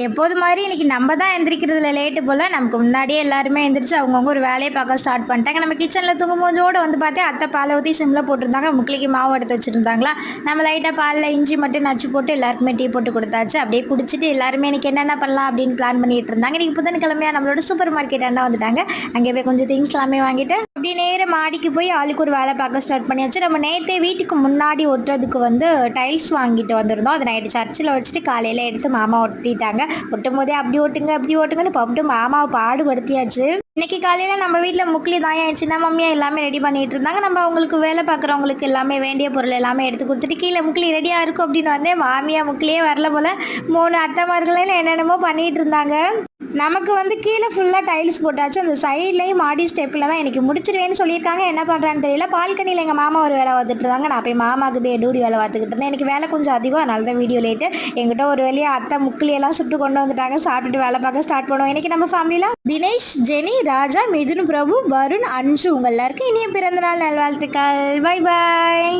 எப்போது மாதிரி இன்னைக்கு நம்ம தான் எந்திரிக்கிறதுல லேட்டு போல் நமக்கு முன்னாடியே எல்லாருமே எந்திரிச்சு அவங்கவுங்க ஒரு வேலையை பார்க்க ஸ்டார்ட் பண்ணிட்டாங்க. நம்ம கிச்சனில் தூங்கும்போதோடு வந்து பார்த்தா அத்தை பாலை ஊற்றி சிம்மில் போட்டிருந்தாங்க. முக்கிலிக்கு மாவு எடுத்து வச்சுருந்தாங்களா? நம்ம லைட்டாக பாலில் இஞ்சி மட்டும் நச்சு போட்டு எல்லாருக்குமே டீ போட்டு கொடுத்தாச்சு. அப்படியே குடிச்சிட்டு எல்லாருமே இன்னைக்கு என்னென்ன பண்ணலாம் அப்படின்னு பிளான் பண்ணிட்டு இருந்தாங்க. இன்னைக்கு புதன்கிழமையா நம்மளோட சூப்பர் மார்க்கெட் அண்ணா வந்துட்டாங்க. அங்கே போய் கொஞ்சம் திங்ஸ் எல்லாமே வாங்கிட்டு அப்படியே நேரம் மாடிக்கு போய் ஆளுக்கு ஒரு வேலை பார்க்க ஸ்டார்ட் பண்ணியாச்சு. நம்ம நேற்றே வீட்டுக்கு முன்னாடி ஒட்டுறதுக்கு வந்து டைல்ஸ் வாங்கிட்டு வந்திருந்தோம். அதை நைட்டு சர்ச்சில் வச்சுட்டு காலையில் எடுத்து மாமா ஒட்டிட்டாங்க. ஒட்டும் போதே அப்படி ஓட்டுங்க அப்படி ஓட்டுங்கன்னு பப்பிட்டு மாமாவை பாடுபடுத்தியாச்சு. இன்னைக்கு காலையில் நம்ம வீட்டில் முக்லி தான் என் சின்ன மம்மியா எல்லாமே ரெடி பண்ணிட்டு இருந்தாங்க. நம்ம அவங்களுக்கு வேலை பார்க்குறவங்களுக்கு எல்லாமே வேண்டிய பொருள் எல்லாமே எடுத்து கொடுத்துட்டு கீழே முக்லி ரெடியாக இருக்கும் அப்படின்னு வந்தேன். மாமியா முக்லியே வரல போல. மூணு அத்தைமார்களையும் என்னென்னமோ பண்ணிகிட்டு இருந்தாங்க. நமக்கு வந்து கீழே ஃபுல்லாக டைல்ஸ் போட்டாச்சு. அந்த சைட்லேயும் மாடி ஸ்டெப்பில் தான் எனக்கு முடிச்சிருவேன்னு சொல்லியிருக்காங்க. என்ன பண்ணுறான்னு தெரியல. பால்கனியில் எங்கள் மாமா ஒரு வேலை பார்த்துட்டு இருந்தாங்க. நான் போய் மாமாவுக்கு போய் டூடி வேலை பார்த்துக்கிட்டு இருந்தேன். எனக்கு வேலை கொஞ்சம் அதிகம். அதனால தான் வீடியோ லேட்டு எங்கிட்ட ஒரு வேலையை அத்தை முக்கிலியெல்லாம் சுட்டு கொண்டு வந்துட்டாங்க. சாப்பிட்டுட்டு வேலை பார்க்க ஸ்டார்ட் பண்ணுவோம். இன்றைக்கி நம்ம ஃபேமிலியில் தினேஷ் ஜெனி ராஜா மிதுன் பிரபு வருண் அன்ஷு உங்கள் எல்லாருக்கும் இனிய பிறந்தநாள் நல்வாழ்த்துக்கள். Bye bye